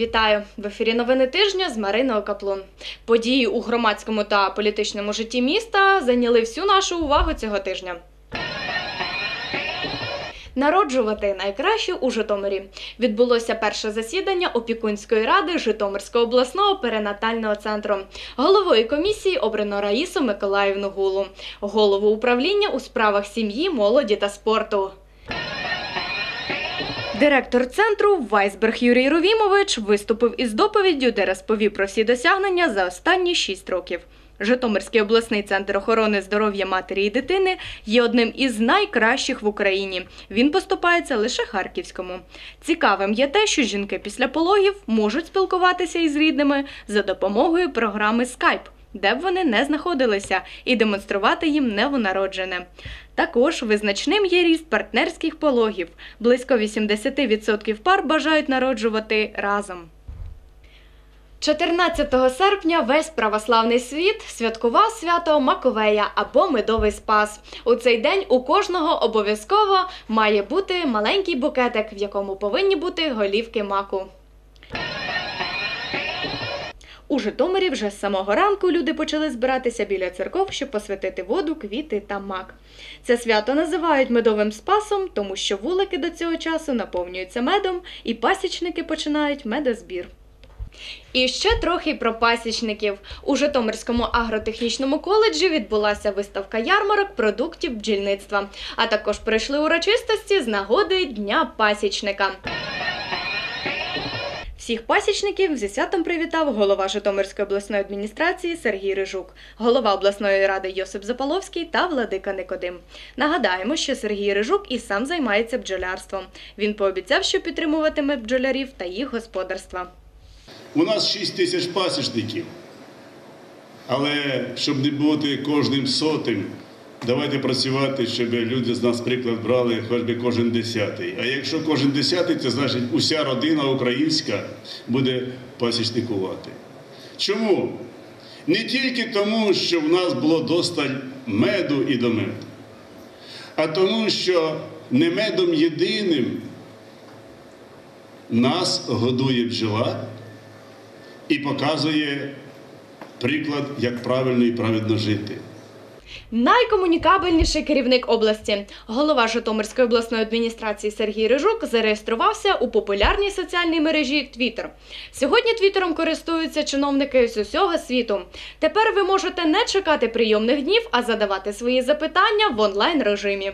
Вітаю в ефірі новини тижня з Мариною Каплун. Події у громадському та політичному житті міста зайняли всю нашу увагу цього тижня. Народжувати найкраще у Житомирі відбулося перше засідання опікунської ради Житомирського обласного перинатального центру. Головою комісії обрано Раїсу Миколаївну Гулу, голову управління у справах сім'ї, молоді та спорту. Директор центру Вайсберг Юрій Ровімович виступив із доповіддю, де розповів про всі досягнення за останні шість років. Житомирський обласний центр охорони здоров'я матері і дитини є одним із найкращих в Україні. Він поступається лише Харківському. Цікавим є те, що жінки після пологів можуть спілкуватися із рідними за допомогою програми Skype, де б вони не знаходилися, і демонструвати їм новонароджене. Також визначним є ріст партнерських пологів. Близько 80% пар бажають народжувати разом. 14 серпня весь православний світ святкував свято Маковея або Медовий Спас. У цей день у кожного обов'язково має бути маленький букетик, в якому повинні бути голівки маку. У Житомирі вже з самого ранку люди почали збиратися біля церков, щоб посвятити воду, квіти та мак. Це свято називають медовим спасом, тому що вулики до цього часу наповнюються медом, і пасічники починають медозбір. І ще трохи про пасічників. У Житомирському агротехнічному коледжі відбулася виставка ярмарок продуктів бджільництва, а також прийшли урочистості з нагоди Дня пасічника. Всіх пасічників зі святом привітав голова Житомирської обласної адміністрації Сергій Рижук, голова обласної ради Йосип Запаловський та Владика Никодим. Нагадаємо, що Сергій Рижук і сам займається бджолярством. Він пообіцяв, що підтримуватиме бджолярів та їх господарства. У нас 6 тисяч пасічників. Але щоб не бути кожним сотим, давайте працювати, щоб люди з нас приклад брали хоч би кожен десятий. А якщо кожен десятий, це значить уся родина українська буде пасічникувати. Чому? Не тільки тому, що в нас було досталь меду і до меду, а тому, що не медом єдиним нас годує бджола і показує приклад, як правильно і праведно жити. Найкомунікабельніший керівник області, голова Житомирської обласної адміністрації Сергій Рижук зареєструвався у популярній соціальній мережі Twitter. Сьогодні Твіттером користуються чиновники з усього світу. Тепер ви можете не чекати прийомних днів, а задавати свої запитання в онлайн режимі.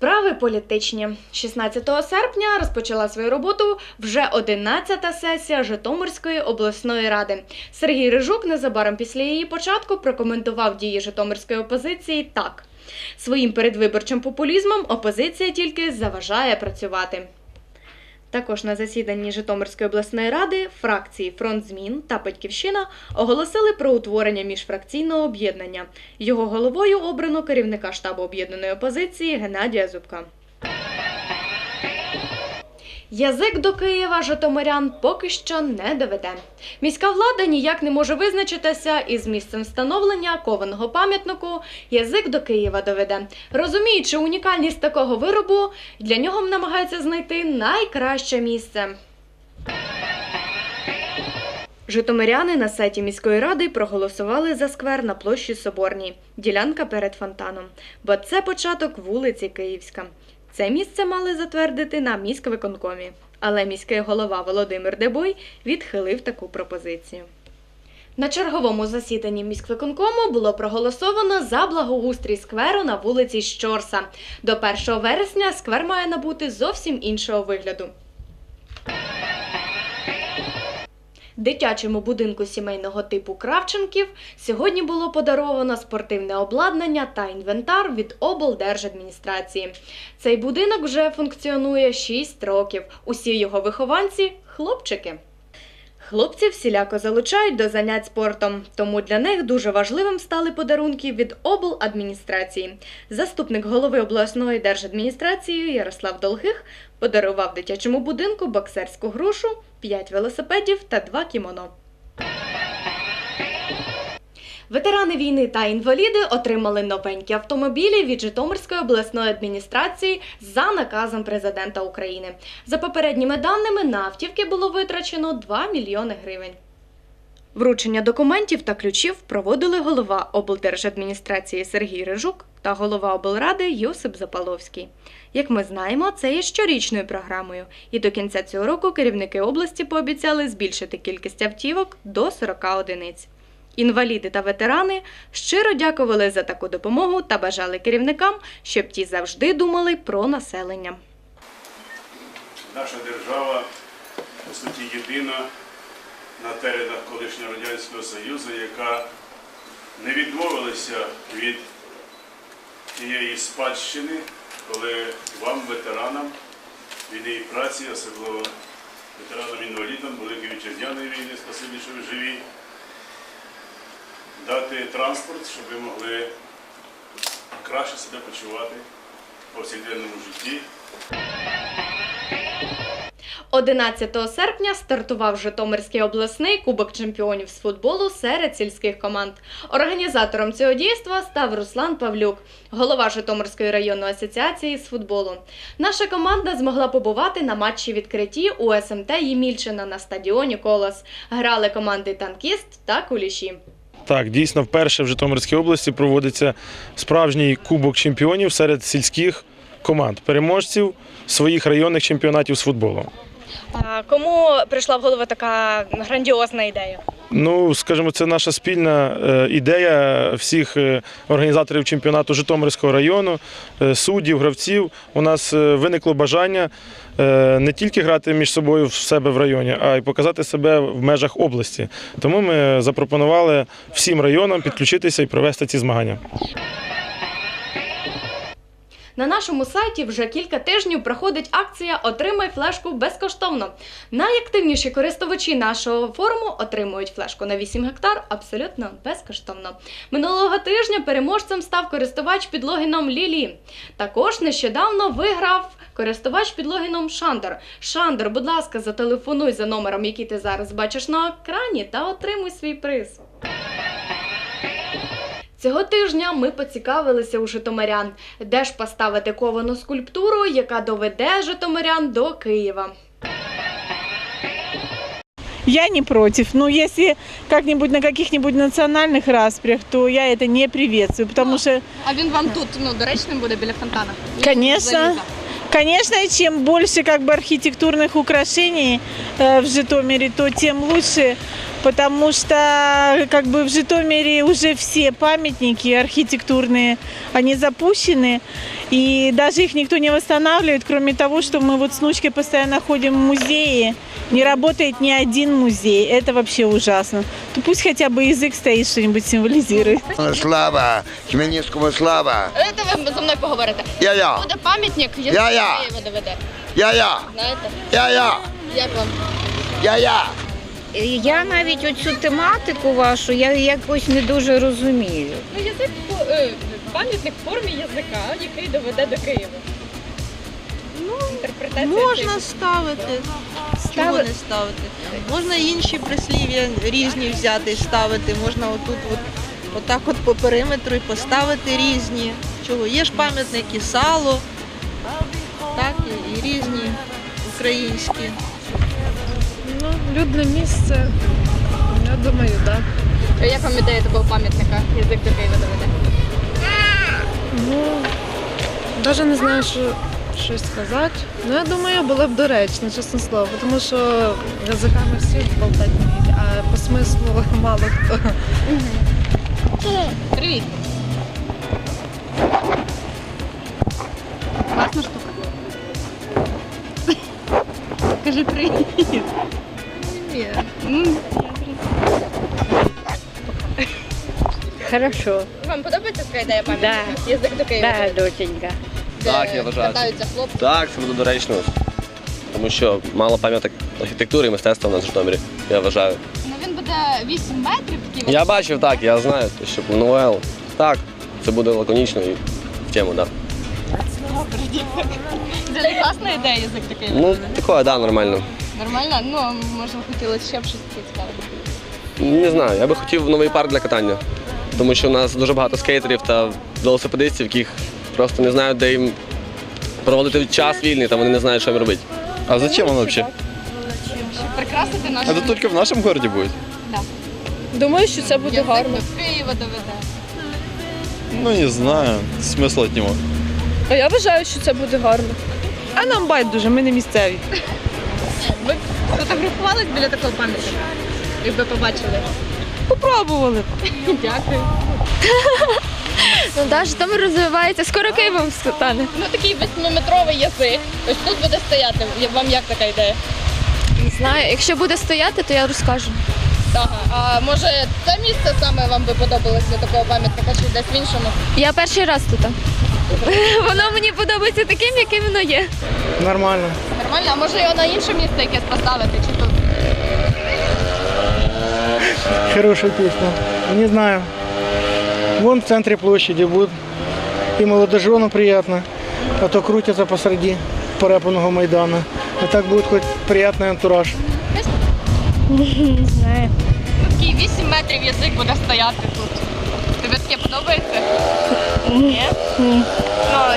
Справи політичні. 16 серпня розпочала свою роботу вже 11-та сесія Житомирської обласної ради. Сергій Рижук незабаром після її початку прокоментував дії Житомирської опозиції так: своїм передвиборчим популізмом опозиція тільки заважає працювати. Також на засіданні Житомирської обласної ради фракції Фронт змін та Батьківщина оголосили про утворення міжфракційного об'єднання. Його головою обрано керівника штабу об'єднаної опозиції Геннадія Зубка. Язик до Києва Житомирян поки що не доведе. Міська влада ніяк не може визначитися із місцем встановлення кованого пам'ятнику. Язик до Києва доведе. Розуміючи унікальність такого виробу, для нього намагаються знайти найкраще місце. Житомиряни на сайті міської ради проголосували за сквер на площі Соборній, ділянка перед фонтаном, бо це початок вулиці Київська. Це місце мали затвердити на міськвиконкомі, але міський голова Володимир Дебой відхилив таку пропозицію. На черговому засіданні міськвиконкому було проголосовано за благоустрій скверу на вулиці Щорса. До 1 вересня сквер має набути зовсім іншого вигляду. Дитячому будинку сімейного типу Кравченків сьогодні було подаровано спортивне обладнання та інвентар від облдержадміністрації. Цей будинок вже функціонує 6 років. Усі його вихованці хлопчики. Хлопці всіляко залучають до занять спортом, тому для них дуже важливим стали подарунки від обладміністрації. Заступник голови обласної держадміністрації Ярослав Долгих подарував дитячому будинку боксерську грушу, 5 велосипедів та 2 кімоно. Ветерани війни та інваліди отримали новенькі автомобілі від Житомирської обласної адміністрації за наказом президента України. За попередніми даними, на автівки було витрачено 2 мільйони гривень. Вручення документів та ключів проводили голова облдержадміністрації Сергій Рижук та голова облради Йосип Запаловський. Як ми знаємо, це є щорічною програмою, і до кінця цього року керівники області пообіцяли збільшити кількість автівок до 40 одиниць. Інваліди та ветерани щиро дякували за таку допомогу та бажали керівникам, щоб ті завжди думали про населення. Наша держава, по суті, єдина на теренах колишнього Радянського Союзу, яка не відмовилася від тієї спадщини, коли вам, ветеранам війни і праці, особливо ветеранам-інвалідам Великої Вітчизняної війни, спасибі, що ви живі, дати транспорт, щоб ви могли краще себе почувати в повсякденному житті. 11 серпня стартував Житомирський обласний кубок чемпіонів з футболу серед сільських команд. Організатором цього дійства став Руслан Павлюк, голова Житомирської районної асоціації з футболу. Наша команда змогла побувати на матчі відкритті у СМТ Ємільчина на стадіоні Колос. Грали команди Танкіст та Куліші. Так, дійсно, вперше в Житомирській області проводиться справжній кубок чемпіонів серед сільських команд, переможців своїх районних чемпіонатів з футболу. Кому прийшла в голову така грандіозна ідея? Ну, скажімо, це наша спільна е, ідея всіх е, організаторів чемпіонату Житомирського району, е, суддів, гравців. У нас виникло бажання не тільки грати між собою в себе в районі, а й показати себе в межах області. Тому ми запропонували всім районам підключитися і провести ці змагання. На нашому сайті вже кілька тижнів проходить акція Отримай флешку безкоштовно. Найактивніші користувачі нашого форуму отримують флешку на 8 гектар абсолютно безкоштовно. Минулого тижня переможцем став користувач під логіном Лілі. Також нещодавно виграв користувач під логіном Шандор. Шандор, будь ласка, зателефонуй за номером, який ти зараз бачиш на екрані, та отримуй свій приз. Цього тижня ми поцікавилися у житомирян, де ж поставити ковану скульптуру, яка доведе житомирян до Києва. Я не против. Но если как-нибудь на каких-нибудь национальных распрях, то я это не приветствую, потому что, А він вам тут ну доречним буде біля фонтана. конечно, конечно, и чем больше как бы архитектурных украшений э, в Житомире, то тем лучше, потому что как бы в Житомире уже все памятники архитектурные, они запущены, и даже их никто не восстанавливает, кроме того, что мы вот с внучкой постоянно ходим в музеи, не работает ни один музей, это вообще ужасно. То пусть хотя бы язык стоит, что-нибудь символизирует. Слава, Хмельницькому слава. Давайте ви зі мною поговорите. Я-я, Буде пам'ятник, який Я-я. Києва доведе. я-я, Знаєте, я-я, як вам? я-я. Я навіть оцю тематику вашу я якось не дуже розумію. Ну, язик пам'ятник в формі язика, який доведе до Києва. Ну, Інтерпретація Можна ставити. Чого не ставити? Можна інші прислів'я різні взяти і ставити. Можна отут, от, отак от по периметру і поставити різні. Чого? Є ж пам'ятники сало, так, і, і різні українські. Людне місце. Я думаю, так. Як вам ідея такого пам'ятника язик до Києва доведе? Ну, навіть не знаю, що щось сказати. Ну, я думаю, було б доречно, чесне слово, тому що язиками всі болтати вміють, а по смислу мало хто. Привіт. Хорошо. Вам подобається така ідея пам'ятника? Язик до Києва. Да, доченька. де Так, я вважаю. Катаються хлопці. Так, це буде доречно. Тому що мало пам'яток архітектури і мистецтва в нас в Житомирі, я вважаю. Ну він буде 8 метрів такий. Я бачив, так, я знаю, що планував. Так, це буде лаконічно і в тему, так. Взагалі класна ідея язик до Києва. Ну, таке, так, да, нормально. Нормально? Ну, може хотілося ще б щось цікаве. Не знаю, я би хотів новий парк для катання. Тому що у нас дуже багато скейтерів та велосипедистів, яких просто не знають, де їм проводити час вільний, та вони не знають, що їм робити. А зачем он вообще? Прикрасити наш Это только в нашем городе будет? Думаю, що це буде гарно. Києва доведе. Ну не знаю, смысл от него. А я вважаю, що це буде гарно. А нам байдуже, ми не місцеві. Ви фотографувались біля такого пам'ятника? Якби побачили. Попробували. Дякую. Ну да, Житомир розвивається, скоро Києвом стане. Ну такий восьмиметровий язик. Ось тут буде стояти. Вам як така ідея? Не знаю, якщо буде стояти, то я розкажу. Ага. А може це місце саме вам би подобалося такого пам'ятника чи десь в іншому? Я перший раз тут. Воно мені подобається таким, яким воно є. Нормально. Нормально, а може його на інше місце якесь поставити чи тут? Хорошая песня. Не знаю. Вон в центре площади будет. И молодоженам приятно. А то крутятся посреди порепаного Майдана. А так будет хоть приятный антураж. Не знаю. Такий 8 метрів язик буде стояти тут. Тобі таке подобається? Ні? Ну,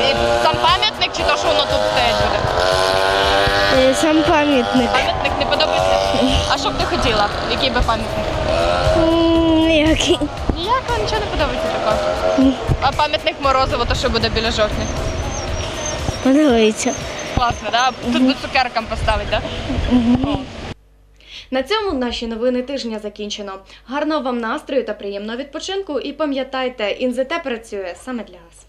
і сам пам'ятник чи то, що воно тут стоять буде? Е, Сам пам'ятник. Пам'ятник не подобається? А що б ти хотіла? Який би пам'ятник? Який? Ніякого нічого не подобається такого. А пам'ятник Морозово, то що буде біля жовтних? Подобається. Класно, да? Тут би цукеркам поставити, так? На цьому наші новини тижня закінчено. Гарного вам настрою та приємного відпочинку. І пам'ятайте, інзете працює саме для вас.